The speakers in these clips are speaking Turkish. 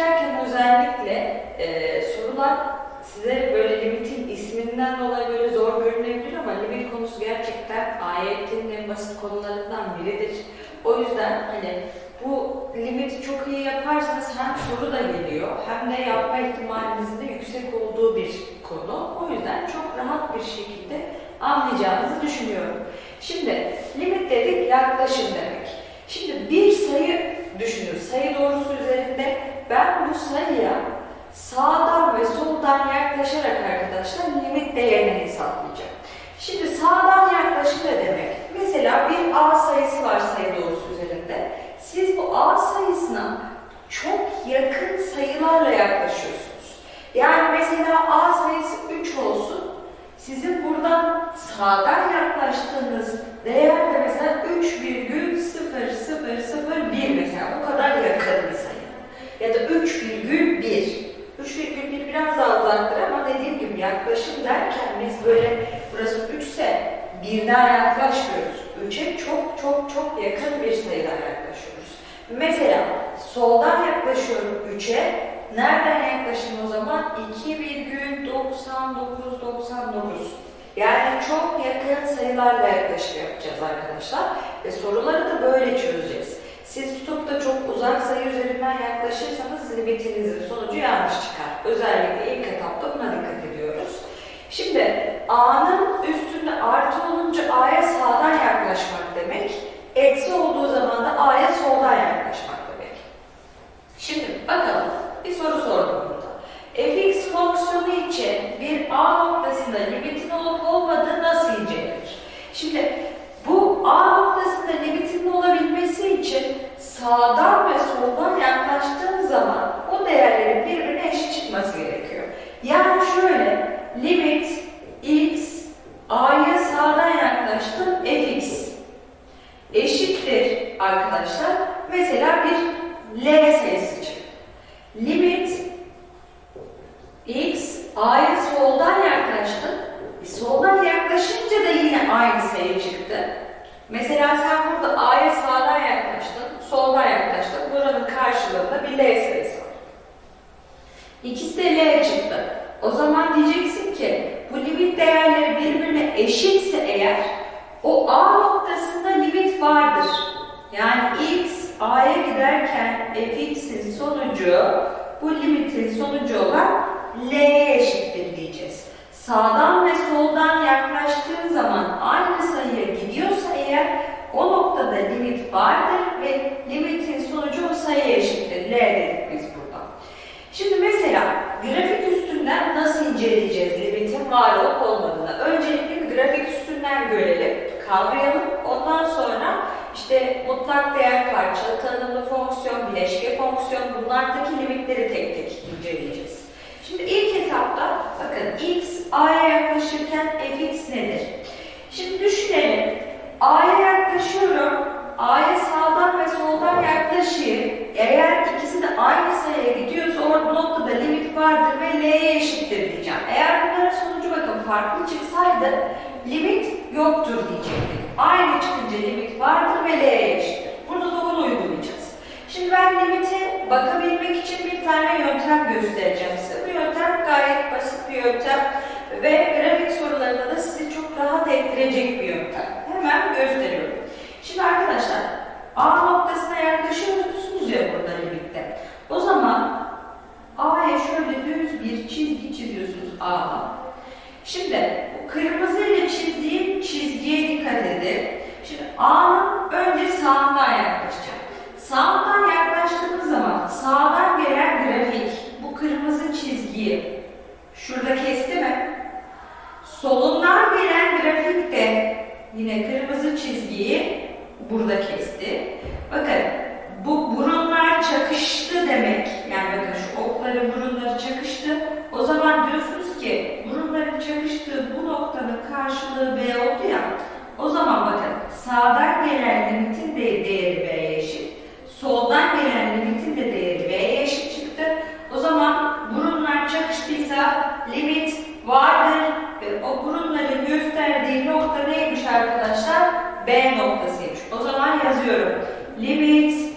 işlerken özellikle e, sorular size böyle limitin isminden dolayı böyle zor görünebilir ama limit konusu gerçekten ayetin en basit konularından biridir. O yüzden hani bu limiti çok iyi yaparsanız hem soru da geliyor hem de yapma ihtimalinizin de yüksek olduğu bir konu. O yüzden çok rahat bir şekilde anlayacağınızı düşünüyorum. Şimdi limit dedik yaklaşım demek. Şimdi bir sayı düşünün. Sayı doğrusu üzerinde ben bu sayıya sağdan ve soldan yaklaşarak arkadaşlar limit değerini hesaplayacağım. Şimdi sağdan yaklaşım ne demek? Mesela bir A sayısı var sayı doğrusu üzerinde. Siz bu A sayısına çok yakın sayılarla yaklaşıyorsunuz. Yani mesela A sayısı 3 olsun. Sizin buradan sağdan yaklaştığınız değer de mesela 3,0001 mesela bu kadar yakın bir sayı. Ya da 3,1. 3,1 biraz daha uzaktır ama dediğim gibi yaklaşım derken böyle burası 3 ise birden yaklaşmıyoruz. 3'e çok çok çok yakın bir sayıdan yaklaşıyoruz. Mesela soldan yaklaşıyorum 3'e. Nereden yaklaşım o zaman? 2,9999. Yani çok yakın sayılarla yaklaşım yapacağız arkadaşlar. Ve soruları da böyle çözeceğiz. Siz tutup da çok uzak sayı üzerinden yaklaşırsanız limitinizin sonucu yanlış çıkar. Özellikle ilk etapta buna dikkat ediyoruz. Şimdi A'nın üstünde artı olunca A'ya sağdan yaklaşmak demek. Eksi olduğu zaman da A'ya soldan yaklaşmak demek. Şimdi bakalım bir soru sordum burada. fx fonksiyonu için bir A noktasında limitin olup olmadığı nasıl incelenir? Şimdi bu A noktasında limitin olabilmesi için sağdan ve soldan yaklaştığın zaman o değerlerin birbirine eşit çıkması gerekiyor. Yani şöyle limit x a'ya sağdan yaklaştım fx eşittir arkadaşlar. Mesela bir l sayısı çıktı. Limit x a'ya soldan yaklaştım. E, soldan yaklaşınca da yine aynı sayı çıktı. Mesela sen burada a'ya sağdan yaklaştın, soldan yaklaştın. Buranın karşılığında bir l sayısı var. İkisi de L çıktı. O zaman diyeceksin ki bu limit değerleri birbirine eşitse eğer o A noktasında limit vardır. Yani x A'ya giderken fx'in sonucu bu limitin sonucu olan L'ye eşittir diyeceğiz. Sağdan ve soldan yaklaştığın zaman aynı sayıya gidiyorsa eğer o noktada limit vardır ve limitin sonucu o sayıya eşittir. L dedik biz burada. Şimdi mesela grafik üstünden nasıl inceleyeceğiz limitin var olup olmadığını? Öncelikle grafik üstünden görelim, kavrayalım. Ondan sonra işte mutlak değer parçalı, tanımlı fonksiyon, bileşke fonksiyon bunlardaki limitleri tek tek inceleyeceğiz. Şimdi ilk etapta bakın x a'ya yaklaşırken fx nedir? Şimdi düşünelim. A'ya yaklaşıyorum. A'ya sağdan ve soldan yaklaşayım. Eğer ikisi de aynı sayıya gidiyorsa orada noktada limit vardır ve L'ye eşittir diyeceğim. Eğer bunların sonucu bakın farklı çıksaydı limit yoktur diyecektik. Aynı çıkınca limit vardır ve L'ye eşittir. Burada da bunu uygulayacağız. Şimdi ben limite bakabilmek için bir tane yöntem göstereceğim size. Bu yöntem gayet basit bir yöntem ve grafik sorularında da sizi çok rahat ettirecek bir yöntem. Hemen gösteriyorum. Şimdi arkadaşlar A noktasına yaklaşıyorsunuz ya burada limitte. O zaman A'ya şöyle düz bir çizgi çiziyorsunuz A'dan. Şimdi bu kırmızı ile çizdiğim çizgiye dikkat edin. Şimdi A'nın önce sağından yaklaşacağım. Sağdan yaklaştığımız zaman sağdan gelen grafik bu kırmızı çizgiyi şurada kesti mi? Solundan gelen grafik de yine kırmızı çizgiyi burada kesti. Bakın bu burunlar çakıştı demek. Yani bakın şu okları burunları çakıştı. O zaman diyorsunuz ki burunların çakıştığı bu noktanın karşılığı B oldu ya. O zaman bakın sağdan gelen limitin de değeri B'ye eşit. Soldan gelen limitin de değeri B'ye eşit çıktı. O zaman burunlar çakıştıysa limit vardır. Ve o burunların gösterdiği nokta neymiş arkadaşlar? B noktasıymış. O zaman yazıyorum. Limit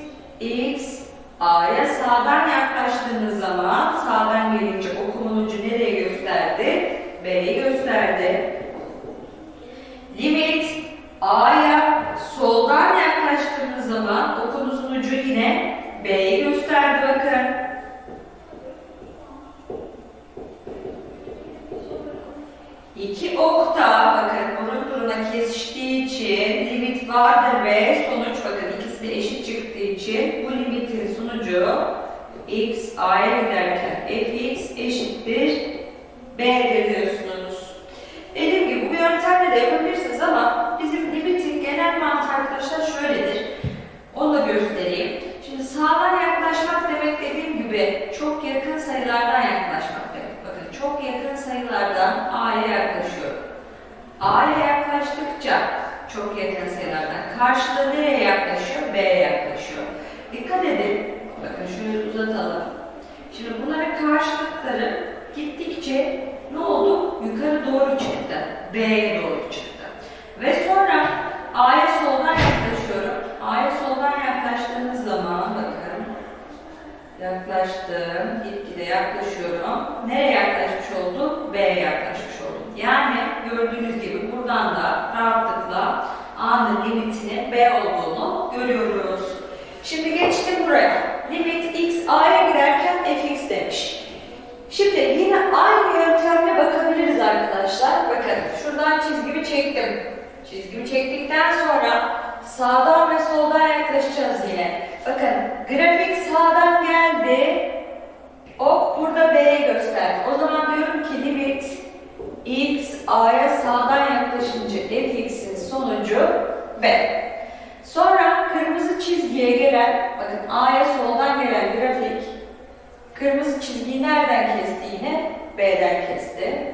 A'ya sağdan yaklaştığınız zaman sağdan gelince okumun ucu nereye gösterdi? B'ye gösterdi. Limit A'ya soldan zaman okunuzun ucu yine B'ye gösterdi bakın. İki okta bakın burun buruna kesiştiği için limit vardır ve sonuç bakın ikisi de eşit çıktığı için bu limitin sonucu x a'ya giderken fx eşittir b'dir diyorsunuz. Dediğim gibi bu yöntemle de yapabilirsiniz ama bizim limitin genel mantığı arkadaşlar şöyledir. Onu da göstereyim. Şimdi sağdan yaklaşmak demek dediğim gibi çok yakın sayılardan yaklaşmak demek. Bakın çok yakın sayılardan A'ya yaklaşıyorum. A'ya yaklaştıkça çok yakın sayılardan karşıda nereye yaklaşıyor? B'ye yaklaşıyor. Dikkat edin. Bakın şöyle uzatalım. Şimdi bunların karşılıkları gittikçe ne oldu? Yukarı doğru çıktı. B'ye doğru çıktı. Ve sonra A'ya soldan yaklaşıyorum. A'ya soldan bakın yaklaştım, gitgide yaklaşıyorum. Nereye yaklaşmış oldum? B'ye yaklaşmış oldum. Yani gördüğünüz gibi buradan da rahatlıkla A'nın limitinin B olduğunu görüyoruz. Şimdi geçtim buraya. Limit x A'ya giderken fx demiş. Şimdi yine aynı yöntemle bakabiliriz arkadaşlar. Bakın şuradan çizgimi çektim. Çizgimi çektikten sonra sağdan ve soldan yaklaşacağız yine. Bakın grafik sağdan geldi. Ok burada B'ye gösterdi. O zaman diyorum ki limit x A'ya sağdan yaklaşınca fx'in sonucu B. Sonra kırmızı çizgiye gelen, bakın A'ya soldan gelen grafik kırmızı çizgiyi nereden kesti yine? B'den kesti.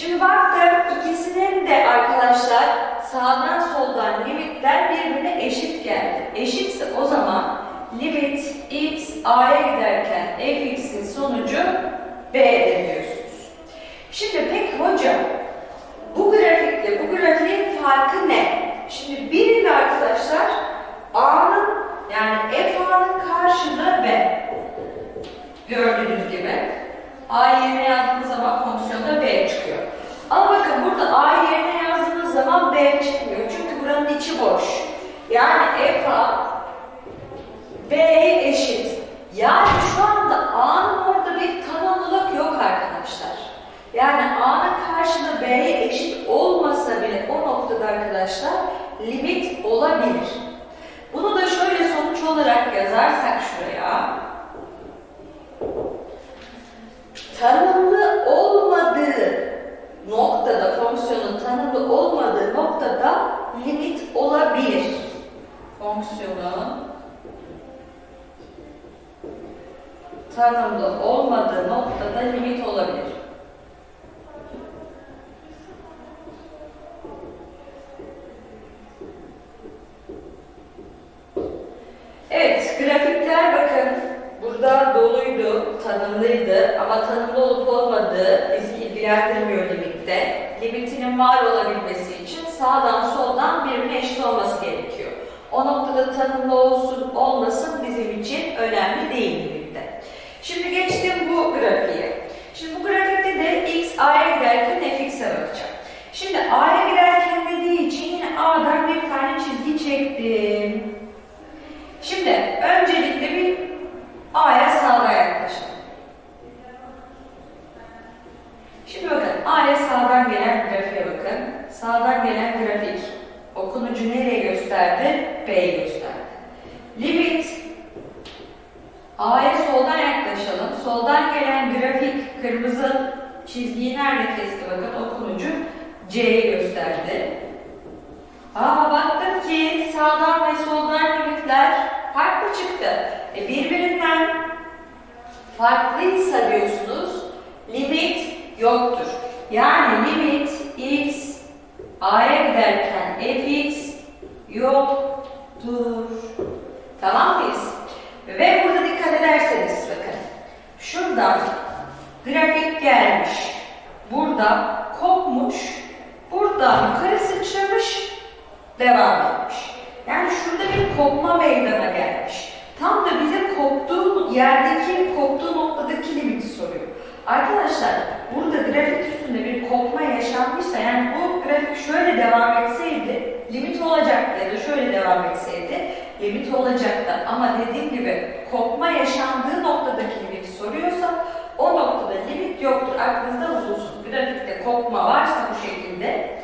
Şimdi baktım ikisinin de arkadaşlar sağdan soldan limitler birbirine eşit geldi. Eşitse o zaman limit x a'ya giderken fx'in sonucu b'dir diyorsunuz. Şimdi peki hocam bu grafikle bu grafiğin farkı ne? Şimdi birinde arkadaşlar a'nın yani f a'nın karşılığı b. Gördüğünüz gibi. A yerine yazdığınız zaman fonksiyonda B çıkıyor. Ama bakın burada A yerine yazdığınız zaman B çıkmıyor. Çünkü buranın içi boş. Yani F A B'ye eşit. Yani şu anda A'nın orada bir tanımlılık yok arkadaşlar. Yani A'nın karşılığı B'ye eşit olmasa bile o noktada arkadaşlar limit olabilir. Bunu da şöyle sonuç olarak yazarsak şuraya tanımlı olmadığı noktada, fonksiyonun tanımlı olmadığı noktada limit olabilir. Fonksiyonun tanımlı olmadığı noktada limit olabilir. Evet, grafikler bakın burada doluydu, tanımlıydı ama tanımlı olup olmadığı bizi ilgilendirmiyor limitte. Limitinin var olabilmesi için sağdan soldan birbirine eşit olması gerekiyor. Noktada tanımlı olsun olmasın bizim için önemli değil limitte. Şimdi geçtim bu grafiğe. Şimdi bu grafikte de x a'ya giderken fx'e bakacağım. Şimdi a'ya giderken dediği için yine a'dan bir tane çizgi çektim. Şimdi öncelikle bir A'ya sağdan yaklaşalım. Şimdi bakın A'ya sağdan gelen grafiğe bakın. Sağdan gelen grafik okunucu nereye gösterdi? B'ye gösterdi. Limit A'ya soldan yaklaşalım. Soldan gelen grafik kırmızı çizgiyi nerede kesti? Bakın okunucu C'ye gösterdi. Aa baktık ki sağdan ve soldan limitler farklı çıktı. E birbirinden farklıysa diyorsunuz limit yoktur. Yani limit x a'ya giderken fx yoktur. Tamam mıyız? Ve burada dikkat ederseniz bakın. Şuradan grafik gelmiş. Burada kopmuş. Buradan yukarı sıçramış. Devam etmiş. bir kopma meydana gelmiş. Tam da bize koptuğu yerdeki, koptuğu noktadaki limiti soruyor. Arkadaşlar burada grafik üstünde bir kopma yaşanmışsa yani bu grafik şöyle devam etseydi limit olacaktı ya da şöyle devam etseydi limit olacaktı. Ama dediğim gibi kopma yaşandığı noktadaki soruyorsa o noktada limit yoktur. Aklınızda bulunsun. Grafikte kopma varsa bu şekilde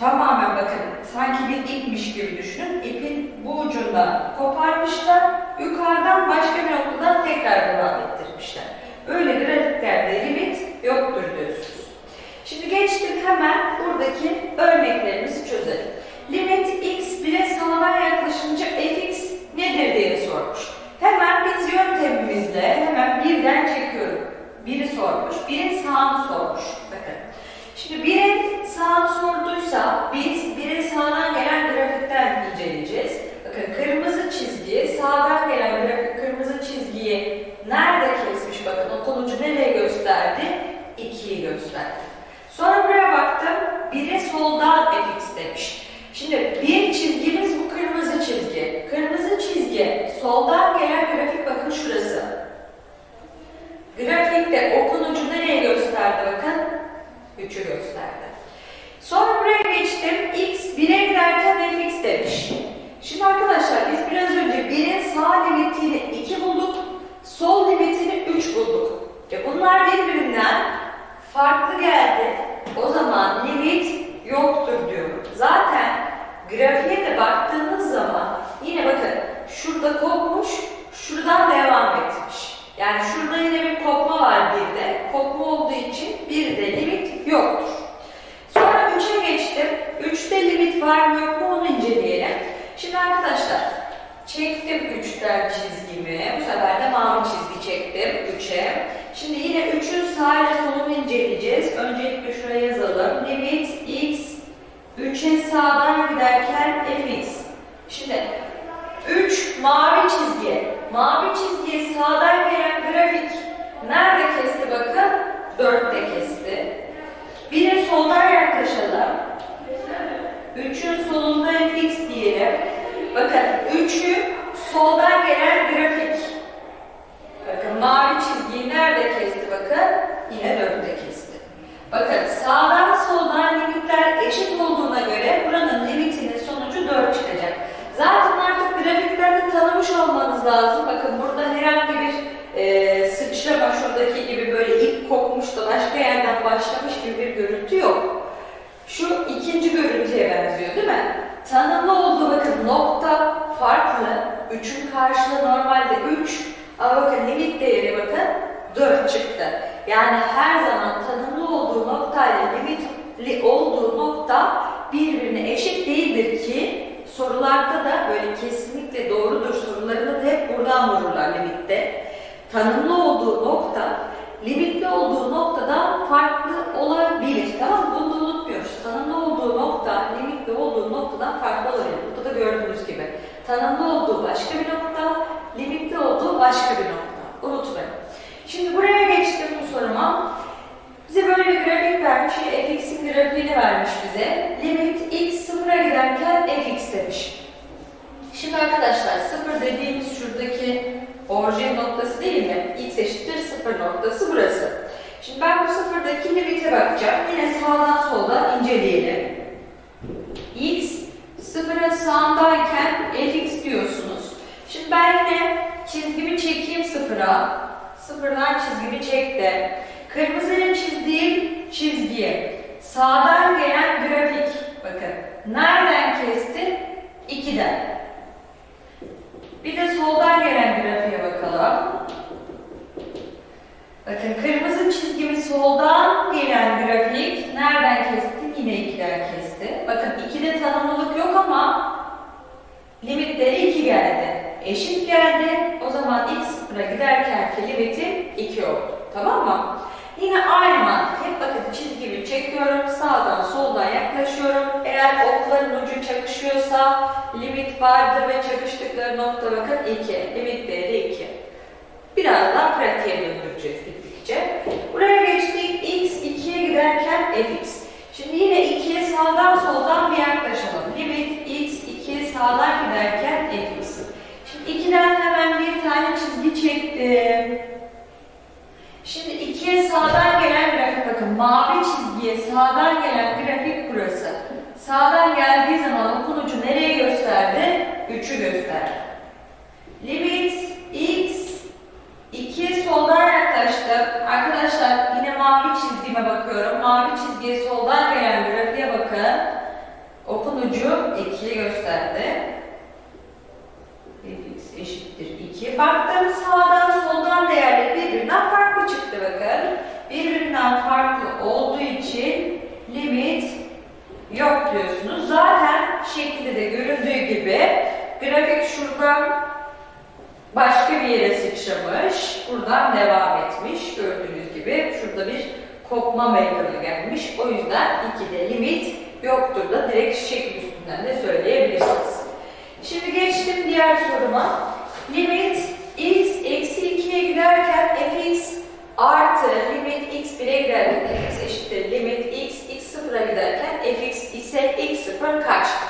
tamamen bakın sanki bir ipmiş gibi düşünün. İpin bu ucundan koparmışlar, yukarıdan başka bir noktadan tekrar devam ettirmişler. Böyle grafiklerde limit yoktur diyorsunuz. Şimdi geçtim hemen buradaki örneklerimizi çözelim. Limit x 1'e sağdan yaklaşınca fx nedir diye sormuş. Hemen biz yöntemimizle hemen birden çekiyorum. Biri sormuş, birin sağını sormuş. Bakın. Şimdi birin sağını sorduysa biz birin sağdan gelen grafikten inceleyeceğiz. Bakın kırmızı çizgi sağdan gelen grafik kırmızı çizgiyi nerede kesmiş bakın o konucu nereye gösterdi? 2'yi gösterdi. Sonra buraya baktım biri soldan fx demiş. Şimdi bir çizgimiz bu kırmızı çizgi. Kırmızı çizgi soldan gelen grafik bakın şurası. Grafikte o konucu nereye gösterdi bakın? 3'ü gösterdi. Sonra buraya geçtim. X 1'e giderken fx demiş. Şimdi arkadaşlar biz biraz önce 1'in sağ limitini 2 bulduk. Sol limitini 3 bulduk. E bunlar birbirinden farklı geldi. O zaman limit yoktur diyorum. Zaten grafiğe de baktığınız zaman yine bakın şurada kopmuş, şuradan devam etmiş. Yani şurada yine bir kopma var bir de. Kopma olduğu için bir de limit yoktur. Sonra 3'e geçtim. 3'te limit var mı yok mu onu inceleyelim. Şimdi arkadaşlar çektim 3'ten çizgimi. Bu sefer de mavi çizgi çektim 3'e. Şimdi yine 3'ün sağ ile solunu inceleyeceğiz. Öncelikle şuraya yazalım. Limit x 3'e sağdan giderken fx. Şimdi 3 mavi çizgi. Mavi çizgiye sağdan gelen grafik nerede kesti bakın? 4'te kesti. Bir de soldan yaklaşalım. 3'ün solunda fx diyelim. Bakın 3'ü soldan gelen grafik. Bakın mavi çizgiyi nerede kesti bakın? Yine 4'te kesti. Bakın sağdan soldan limitler eşit olduğuna göre buranın limitinin sonucu 4 çıkacak. Zaten artık grafiklerde tanımış olmanız lazım. Bakın burada herhangi bir e, sıçrama şuradaki gibi böyle ip kopmuş da başka yerden başlamış gibi bir görüntü yok. Şu ikinci görüntüye benziyor değil mi? Tanımlı olduğu bakın nokta farklı. 3'ün karşılığı normalde 3 ama bakın limit değeri bakın 4 çıktı. Yani her zaman tanımlı olduğu noktayla limitli nokta birbirine eşit değildir ki sorularda da böyle kesinlikle doğrudur. Sorularını da hep buradan vururlar limitte. Tanımlı olduğu nokta limitli olduğu noktadan farklı olabilir. Tamam mı? Bunu da unutmuyoruz. Tanımlı olduğu nokta limitli olduğu noktadan farklı olabilir. Burada da gördüğünüz gibi. Tanımlı olduğu başka bir nokta, limitli olduğu başka bir nokta. Unutmayın. Şimdi buraya geçtim bu soruma. Bize böyle bir grafik vermiş. fx'in grafiğini vermiş bize. Limit x sıfıra giderken fx demiş. Şimdi arkadaşlar sıfır dediğimiz şuradaki orijin noktası değil mi? x eşittir sıfır noktası burası. Şimdi ben bu sıfırdaki limite bakacağım. Yine sağdan soldan inceleyelim. x sıfıra sağındayken fx diyorsunuz. Şimdi ben yine çizgimi çekeyim sıfıra. Sıfırdan çizgimi çektim. Kırmızıyla çizdiğim çizgiye sağdan gelen grafik bakın nereden kesti? 2'den. Bir de soldan gelen grafiğe bakalım. Bakın kırmızı çizgimi soldan gelen grafik nereden kesti? Yine 2'den kesti. Bakın 2'de tanımlılık yok ama limitleri 2 geldi. Eşit geldi. O zaman x sıfıra giderken limiti 2 oldu. Tamam mı? Yine aynı mantık. Hep bakın çizgimi çekiyorum. Sağdan soldan yaklaşıyorum. Eğer okların ucu çakışıyorsa limit vardır ve çakıştıkları nokta bakın 2. Limit değeri 2. Biraz daha pratiğe döndüreceğiz gittikçe. Buraya geçtik. x 2'ye giderken fx. Şimdi yine 2'ye sağdan soldan bir yaklaşalım. Limit x 2'ye sağdan giderken fx. Şimdi 2'den hemen bir tane çizgi çektim. Şimdi 2'ye sağdan gelen grafik bakın mavi çizgiye sağdan gelen grafik burası. Sağdan geldiği zaman okun ucu nereye gösterdi? 3'ü gösterdi. Limit x 2'ye soldan yaklaştım. Arkadaşlar yine mavi çizdiğime bakıyorum. Mavi çizgiye soldan gelen grafiğe bakın. Okun ucu 2'yi gösterdi. x eşittir 2. Baktım sağdan soldan değerleri birbirinden farklı çıktı bakın. Birbirinden farklı olduğu için limit yok diyorsunuz. Zaten şekilde de görüldüğü gibi grafik şuradan başka bir yere sıçramış. Buradan devam etmiş. Gördüğünüz gibi şurada bir kopma meydana gelmiş. O yüzden 2'de limit yoktur da direkt şekil üstünden de söyleyebilirsiniz. Şimdi geçtim diğer soruma. Limit x eksi 2'ye giderken fx artı limit x 1'e giderken fx eşittir limit x x 0'a giderken fx ise x 0 kaçtır?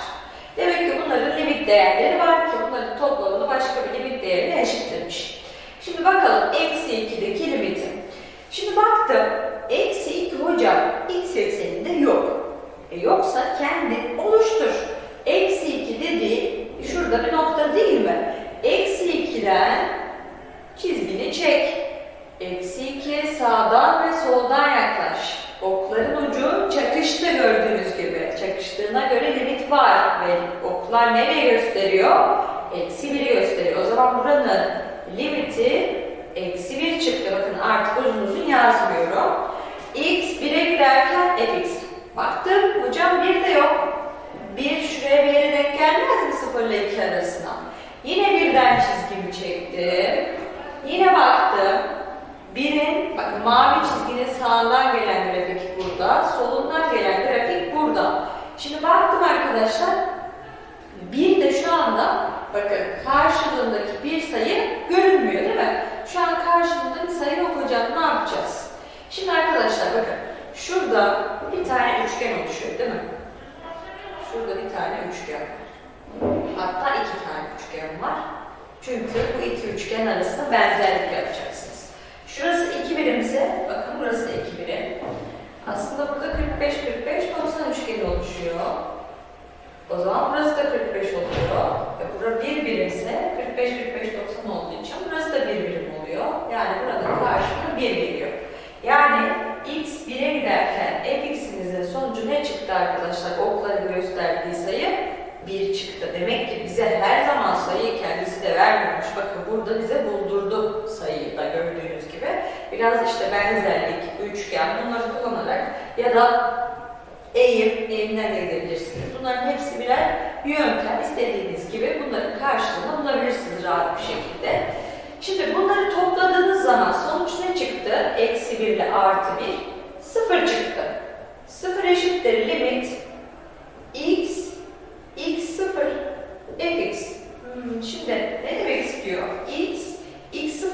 Demek ki bunların limit değerleri var ki bunların toplamını başka bir limit değerine eşittirmiş. Şimdi bakalım eksi 2'deki limiti. Şimdi baktım eksi 2 hocam x ekseninde yok. E yoksa kendi oluştur. Eksi 2 dediği şurada bir nokta değil mi? Eksi 2'den çizgini çek. Eksi 2'ye sağdan ve soldan yaklaş. Okların ucu çakıştı gördüğünüz gibi. Çakıştığına göre limit var ve oklar nereye gösteriyor? Eksi 1'i gösteriyor. O zaman buranın limiti eksi 1 çıktı. Bakın artık uzun uzun yazmıyorum. x 1'e giderken fx. Baktım hocam 1 de yok. 1 şuraya bir yere denk gelmez mi 0 ile 2 arasına? Yine birden çizgimi çektim. Yine baktım. Birin, bakın mavi çizginin sağından gelen grafik burada, solundan gelen grafik burada. Şimdi baktım arkadaşlar, bir de şu anda bakın karşılığındaki bir sayı görünmüyor değil mi? Şu an karşılığında bir sayı yok ne yapacağız? Şimdi arkadaşlar bakın, şurada bir tane üçgen oluşuyor değil mi? Şurada bir tane üçgen var. Hatta iki tane üçgen var. Çünkü bu iki üçgen arasında benzerlik yapacaksınız. Şurası 2 birimse, bakın burası da 2 birim. Aslında burada 45 45 90 üçgeni oluşuyor. O zaman burası da 45 oluyor. Ve burada 1 birimse 45 45 90 olduğu için burası da 1 birim oluyor. Yani buranın karşılığı 1 geliyor. Yani x 1'e giderken fx'imizin sonucu ne çıktı arkadaşlar? Okların gösterdiği sayı 1 çıktı. Demek ki bize her zaman sayıyı kendisi de vermiyormuş. Bakın burada bize buldurdu sayıyı da gördüğünüz gibi. Biraz işte benzerlik, üçgen bunları kullanarak ya da eğim, eğimden de gidebilirsiniz. Bunların hepsi birer yöntem. İstediğiniz gibi bunların karşılığını bulabilirsiniz rahat bir şekilde. Şimdi bunları topladığınız zaman sonuç ne çıktı? Eksi 1 ile artı 1, 0 çıktı. 0 eşittir limit x, x 0, fx. Hmm, şimdi ne demek istiyor? x,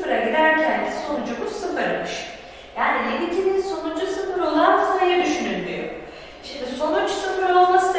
0'a giderken sonucumuz 0'mış. Yani limitinin sonucu 0 olan sayı düşünün diyor. Şimdi sonuç 0 olması